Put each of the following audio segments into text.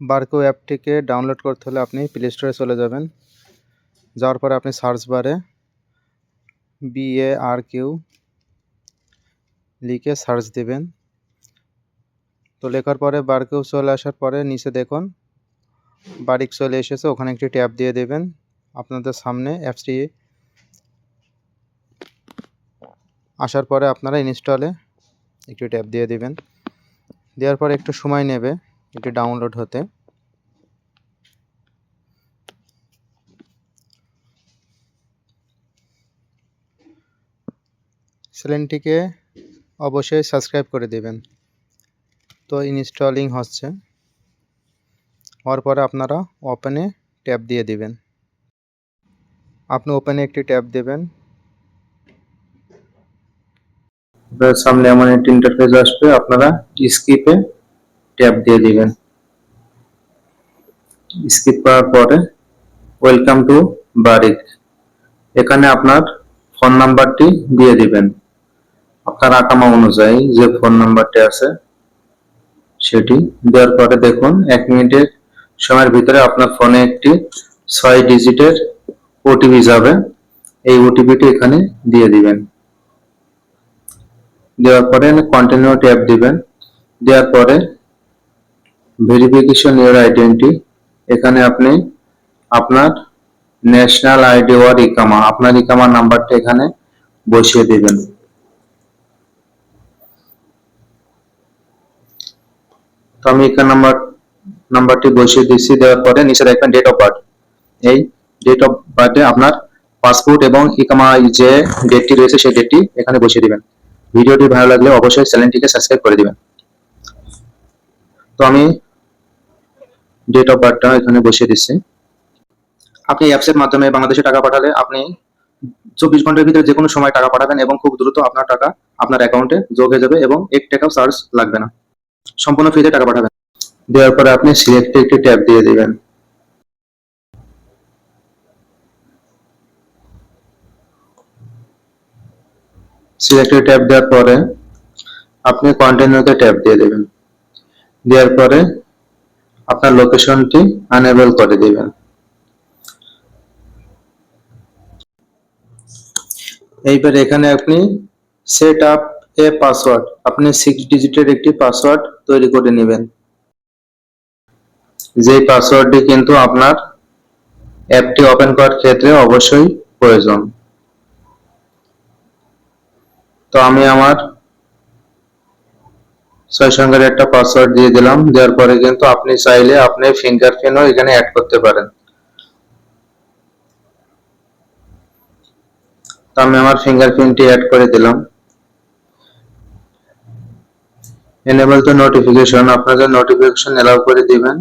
বারকো অ্যাপটিকে download করতে হলে আপনি প্লে স্টোরে চলে যাবেন। যাওয়ার পরে আপনি সার্চ বারে বিএ আর কিউ লিখে সার্চ দেবেন। তো লেখার পরে বারকেও চলে আসার পরে নিচে দেখুন, বারিক চলে এসেছে, ওখানে একটি ট্যাব দিয়ে দেবেন। আপনাদের সামনে অ্যাপসটি আসার পরে আপনারা ইনস্টলে একটি ট্যাব দিয়ে দিবেন। দেওয়ার পরে একটু সময় নেবে। এটি ডাউনলোড হতে। চ্যানেলটিকে অবশ্যই সাবস্ক্রাইব করে দেবেন। তো ইনস্টলিং হচ্ছে। হওয়ার পরে আপনারা ওপেনে ট্যাব দিয়ে দিবেন। আপনি ওপেনে একটি ট্যাব দেবেন। সামনে এমন একটি ইন্টারফেস আসবে, আপনারা স্কিপে ট্যাপ দিয়ে দিবেন। স্কিপ করার পরে ওয়েলকাম টু বারিক এখানে আপনার ফোন নাম্বারটি দিয়ে দিবেন। আপনার আকামা অনুযায়ী যে ফোন নাম্বারটি আছে, সেটি দেওয়ার পরে দেখুন এক মিনিটের সময়ের ভিতরে আপনার ফোনে একটি ছয় ডিজিটের ওটিপি যাবে। এই ওটিপিটি এখানে দিয়ে দিবেন। দেওয়ার পরে কন্টিনিউ ট্যাপ দিবেন। দেওয়ার পরে ভেরিফিকেশন ইউর আইডেন্টি এখানে আপনি আপনার ন্যাশনাল আইডি ওয়ার ইকামা আপনার ইকামার নাম্বারটা এখানে বসিয়ে দিবেন। তো আমি এখানে নাম্বার নাম্বারটি বসিয়ে দিচ্ছি দেওয়ার পরে নিচে দেখবেন ডেট অফ বার্থ এই ডেট অফ বার্থে আপনার পাসপোর্ট এবং ইকামা যে ডেটটি রয়েছে, সেই ডেটটি এখানে বসিয়ে দিবেন। ভিডিওটি ভালো লাগলে অবশ্যই চ্যানেলটিকে সাবস্ক্রাইব করে দিবেন। তো আমি ডেট অফ বার্থটা এখানে বসিয়ে দিচ্ছি। আপনি অ্যাপসের মাধ্যমে বাংলাদেশে টাকা পাঠালে আপনি চব্বিশ ঘণ্টার ভিতরে যে কোনো সময় টাকা পাঠাবেন এবং খুব দ্রুত আপনার টাকা আপনার অ্যাকাউন্টে যোগ হয়ে যাবে এবং এক টাকাও চার্জ লাগবে না। সম্পূর্ণ ফ্রিতে টাকা পাঠাবেন। দেওয়ার পরে আপনি সিলেক্টে একটি ট্যাপ দিয়ে দেবেন। সিলেক্টে ট্যাপ দেওয়ার পরে আপনি কন্টিনিউতে ট্যাপ দিয়ে দেবেন। দেওয়ার পরে আপনার লোকেশনটি আনেবল করে দিবেন। এইবার এখানে আপনি সেট আপ এ পাসওয়ার্ড আপনি সিক্স ডিজিটের একটি পাসওয়ার্ড তৈরি করে নেবেন। যে পাসওয়ার্ডটি কিন্তু আপনার অ্যাপটি ওপেন করার ক্ষেত্রে অবশ্যই প্রয়োজন। তো আমি আমার ছয় সংখ্যার একটা পাসওয়ার্ড দিয়ে দিলাম, দেওয়ার পরে কিন্তু আপনি চাইলে আপনি ফিঙ্গারপ্রিন্টও এখানে অ্যাড করতে পারেন। তো আমি আমার ফিঙ্গারপ্রিন্টটি অ্যাড করে দিলাম। এনেবল তো নোটিফিকেশন আপনাদের নোটিফিকেশন এলাও করে দিবেন।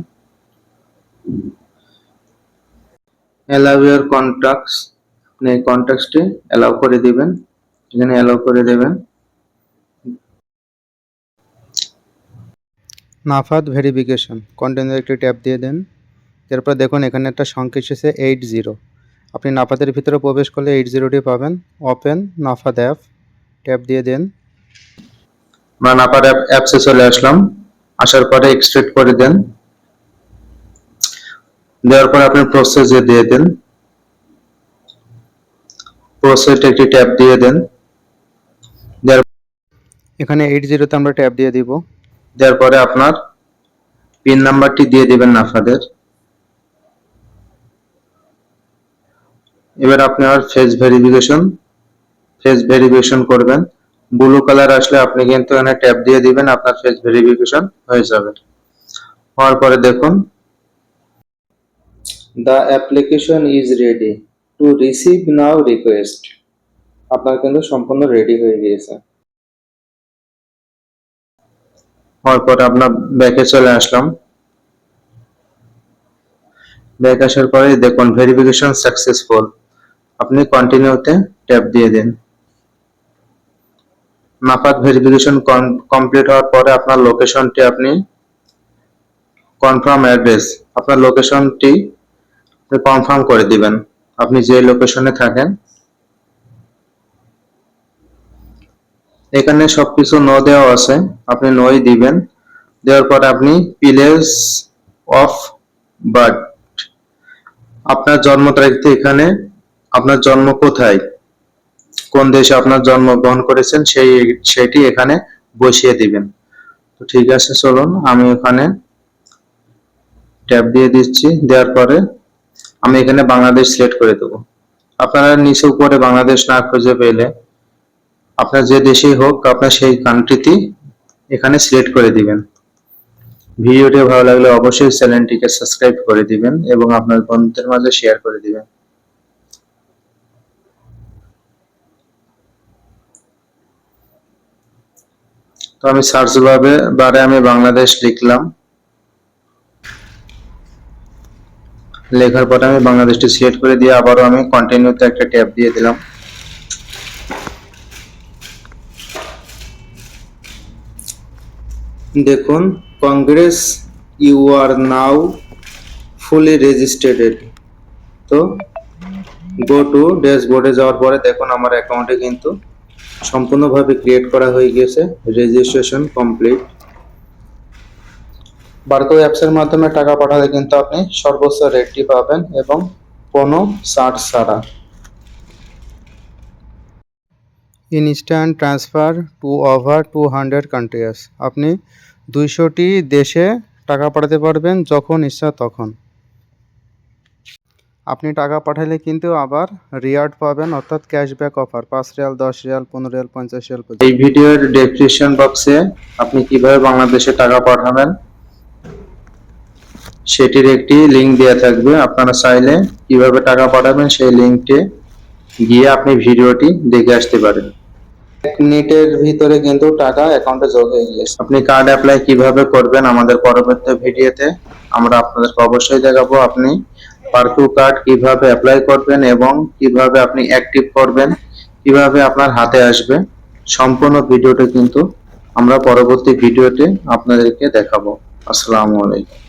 এলাও ইউর কন্ট্যাক্টস আপনি এই কন্ট্যাক্টসটি এলাও করে দিবেন। এখানে এলাও করে দেবেন। Nafath verification. কন্টেন্টের একটি ট্যাপ দিয়ে দেন। এরপর দেখুন এখানে একটা সংখ্যা এসেছে এইট জিরো। আপনি নাফাদের ভিতরে প্রবেশ করলে এইট জিরোটি পাবেন। ওপেন নাফাদ অ্যাপ ট্যাপ দিয়ে দেন। আমরা অ্যাপ অ্যাপসে চলে আসলাম। আসার পরে এক্সট্রেক্ট করে দেন। দেওয়ার পরে আপনি প্রসেসে দিয়ে দেন। প্রসেসে একটি ট্যাপ দিয়ে দেন। এখানে এইট জিরোতে আমরা ট্যাপ দিয়ে দিব। দেওয়ার পরে আপনার পিন নাম্বারটি দিয়ে দিবেন নাফাদের এবার আপনার ফেস ভেরিফিকেশন ফেস ভেরিফিকেশন করবেন। ব্লু কালার আসলে আপনি কিন্তু এখানে ট্যাপ দিয়ে দিবেন, আপনার ফেস ভেরিফিকেশন হয়ে যাবে। হওয়ার পরে দেখুন the application is ready to receive now request আপনার কিন্তু সম্পূর্ণ রেডি হয়ে গিয়েছে। হওয়ার পরে আপনার ব্যাকে চলে আসলাম। ব্যাক আসার পরে দেখুন ভেরিফিকেশন সাকসেসফুল আপনি কন্টিনিউতে ট্যাপ দিয়ে দিন। নাফাত ভেরিফিকেশন কমপ্লিট হওয়ার পরে আপনার লোকেশনটি আপনি কনফার্ম অ্যাড্রেস আপনার লোকেশনটি কনফার্ম করে দিবেন। আপনি যে লোকেশনে থাকেন এখানে সবকিছু নো দেওয়া আছে। আপনি নোই দিবেন। দেওয়ার পরে আপনি প্লেস অফ বার্থ আপনার জন্ম তারিখতে এখানে। আপনার জন্ম কোথায়? কোন দেশে আপনার জন্মগ্রহণ করেছেন, সেই, সেটি এখানে বসিয়ে দিবেন। তো ঠিক আছে, চলুন। আমি এখানে ট্যাব দিয়ে দিচ্ছি। দেওয়ার পরে আমি এখানে বাংলাদেশ সিলেক্ট করে দেবো। আপনারা নিচে উপরে বাংলাদেশ না খুঁজে পেলে আপনার যে দেশেই হোক, আপনার সেই কান্ট্রিটি এখানে সিলেক্ট করে দিবেন। ভিডিওটি ভালো লাগলে অবশ্যই চ্যানেলটিকে সাবস্ক্রাইব করে দিবেন এবং আপনার বন্ধুদের মাঝে শেয়ার করে দিবেন। তো আমি সার্চ ভাবে বারে আমি বাংলাদেশ লিখলাম। লেখার পরে আমি বাংলাদেশটি সিলেক্ট করে দিয়ে আবারও আমি কন্টিনিউতে একটা ট্যাব দিয়ে দিলাম। দেখুন, কংগ্রেস ইউ আর নাও ফুলি রেজিস্ট্রেটেড তো গো টু ড্যাশবোর্ডে যাওয়ার পরে দেখুন আমার অ্যাকাউন্টে কিন্তু সম্পূর্ণভাবে ক্রিয়েট করা হয়ে গেছে রেজিস্ট্রেশন কমপ্লিট বারকো অ্যাপসের মাধ্যমে টাকা পাঠালে কিন্তু আপনি সর্বোচ্চ রেটটি পাবেন এবং কোনো চার্জ ছাড়া। Instant transfer to over two hundred countries আপনি দুইশোটি দেশে টাকা পাঠাতে পারবেন যখন ইচ্ছা তখন। আপনি টাকা পাঠালে কিন্তু আবার রিয়ার্ড পাবেন, অর্থাৎ ক্যাশব্যাক অফার পাঁচ রিয়াল, দশ রিয়াল, পনেরো রিয়াল, পঞ্চাশ রিয়াল এই ভিডিওর ডেসক্রিপশন বক্সে আপনি কীভাবে বাংলাদেশে টাকা পাঠাবেন, সেটির একটি লিঙ্ক দেওয়া থাকবে। আপনারা চাইলে কীভাবে টাকা পাঠাবেন সেই লিংকটি গিয়ে আপনি ভিডিওটি দেখে আসতে পারেন। মিনিটের ভিতরে কিন্তু টাকা অ্যাকাউন্টে যোগ হয়ে গিয়েছে। আপনি কার্ড অ্যাপ্লাই কীভাবে করবেন আমাদের পরবর্তী ভিডিওতে, আমরা আপনাদেরকে অবশ্যই দেখাবো আপনি পার্কু কার্ড কীভাবে অ্যাপ্লাই করবেন এবং কীভাবে আপনি অ্যাক্টিভ করবেন, কীভাবে আপনার হাতে আসবে। সম্পূর্ণ ভিডিওটা কিন্তু আমরা পরবর্তী ভিডিওতে আপনাদেরকে দেখাবো। আসসালামু আলাইকুম।